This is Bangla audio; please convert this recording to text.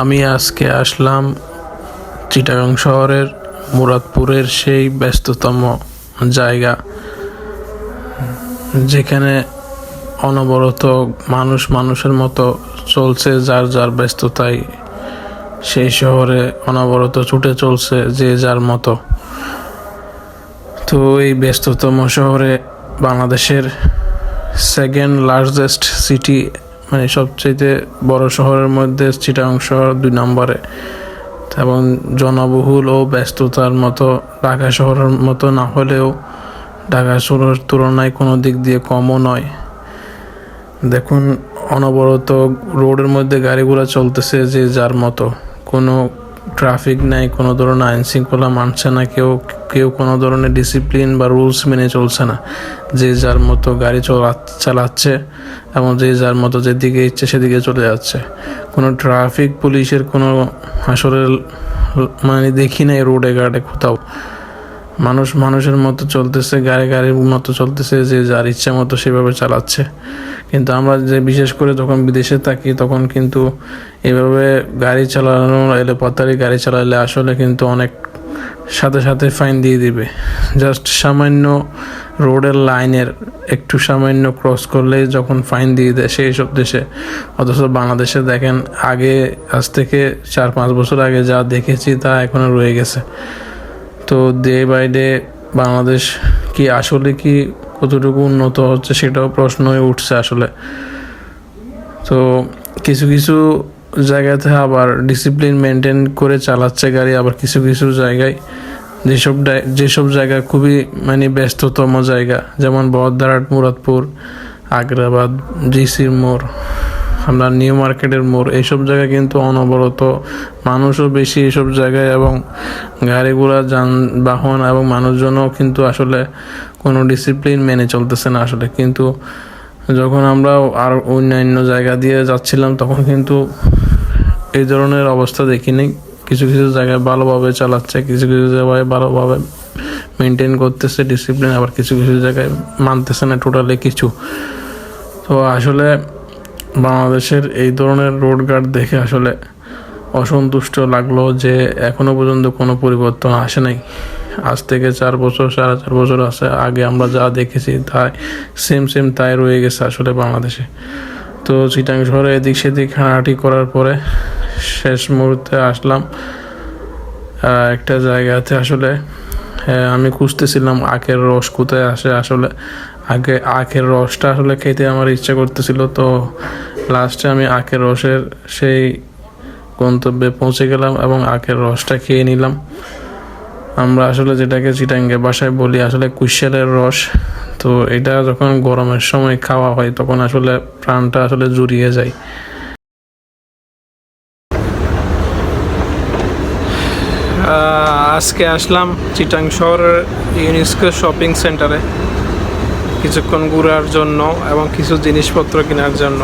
আমি আজকে আসলাম চিটাগাং শহরের মুরাদপুরের সেই ব্যস্ততম জায়গা, যেখানে অনবরত মানুষ মানুষের মতো চলছে, যার যার ব্যস্ততায় সেই শহরে অনবরত ছুটে চলছে যে যার মতো। তো এই ব্যস্ততম শহরে বাংলাদেশের সেকেন্ড লার্জেস্ট সিটি মানে সবচেয়ে বড় শহরের মধ্যে চিটাং শহর দুই নম্বরে। এবং জনবহুল ও ব্যস্ততার মতো ঢাকা শহরের মতো না হলেও ঢাকা শহরের তুলনায় কোনো দিক দিয়ে কমও নয়। দেখুন, অনবরত রোডের মধ্যে গাড়িগুলো চলতেছে যে যার মতো। কোনো ট্রাফিক নাই, কোনো ধরনের আইন শৃঙ্খলা মানছে না, কেউ কেউ কোনো ধরনের ডিসিপ্লিন বা রুলস মেনে চলছে না। যে যার মতো গাড়ি চলা, চালাচ্ছে এবং যে যার মতো যেদিকে ইচ্ছে সেদিকে চলে যাচ্ছে। কোনো ট্রাফিক পুলিশের কোনো আসলে মানে দেখি নাই রোডে ঘাটে কোথাও। মানুষ মানুষের মতো চলতেছে, গাড়ি গাড়ির মতো চলতেছে, যে যার ইচ্ছা মতো সেভাবে চালাচ্ছে। কিন্তু আমরা যে বিশেষ করে যখন বিদেশে থাকি, তখন কিন্তু এভাবে গাড়ি চালানো এলে পথারি গাড়ি চালালে আসলে কিন্তু অনেক সাথে সাথে ফাইন দিয়ে দিবে। জাস্ট সামান্য রোডের লাইনের একটু সামান্য ক্রস করলেই যখন ফাইন দিয়ে দেয় সেই সব দেশে। অথচ বাংলাদেশে দেখেন, আগে, আজ থেকে চার পাঁচ বছর আগে যা দেখেছি তা এখনও রয়ে গেছে। তো ডে বাই ডে বাংলাদেশ কি আসলে কি কতটুকু উন্নত হচ্ছে সেটাও প্রশ্ন হয়ে উঠছে আসলে। তো কিছু কিছু জায়গাতে আবার ডিসিপ্লিন মেনটেন করে চালাচ্ছে গাড়ি, আবার কিছু কিছু জায়গায় যেসব যেসব জায়গা খুবই মানে ব্যস্ততম জায়গা, যেমন বহদ্দারহাট মুরাদপুর, আগ্রাবাদ জিসির মোড়। আমরা নিউ মার্কেটের মোড়, এইসব জায়গায় কিন্তু অনবরত মানুষও বেশি এইসব জায়গায় এবং গাড়িগুলা, যানবাহন এবং মানুষজনও কিন্তু আসলে কোনো ডিসিপ্লিন মেনে চলতেছে না আসলে। কিন্তু যখন আমরা আর অন্যান্য জায়গা দিয়ে যাচ্ছিলাম, তখন কিন্তু এই ধরনের অবস্থা দেখিনি। কিছু কিছু জায়গায় ভালোভাবে চালাচ্ছে, কিছু কিছু জায়গায় ভালোভাবে মেনটেন করতেছে ডিসিপ্লিন আবার কিছু কিছু জায়গায় মানতেছে না টোটালি কিছু। তো আসলে বাংলাদেশের এই ধরনের রোড গার্ড দেখে আসলে অসন্তুষ্ট লাগল যে এখনও পর্যন্ত কোনো পরিবর্তন আসে নাই। আজ থেকে চার বছর, সাড়ে চার বছর আছে, আগে আমরা যা দেখেছি তাই সেম সেম তাই রয়ে গেছে আসলে বাংলাদেশে। তো চিটাং শহরে এদিক সেদিক হাঁটাহাঁটি করার পরে শেষ মুহূর্তে আসলাম একটা জায়গাতে আসলে হ্যাঁ, আমি খুঁজতেছিলাম আখের রস কোথায় আসে। আসলে আগে আখের রসটা আসলে খেতে আমার ইচ্ছা করতেছিল তো লাস্টে আমি আখের রসের সেই গন্তব্যে পৌঁছে গেলাম এবং আখের রসটা খেয়ে নিলাম। আমরা আসলে যেটাকে চিটাঙ্গে বাসায় বলি আসলে কুশালের রস। তো এটা যখন গরমের সময় খাওয়া হয় তখন আসলে প্রাণটা আসলে জুড়িয়ে যায়। আজকে আসলাম চিটাং শহরের ইউনেস্কো শপিং সেন্টারে। কিছুক্ষণ ঘুরার জন্য এবং কিছু জিনিসপত্র কেনার জন্য।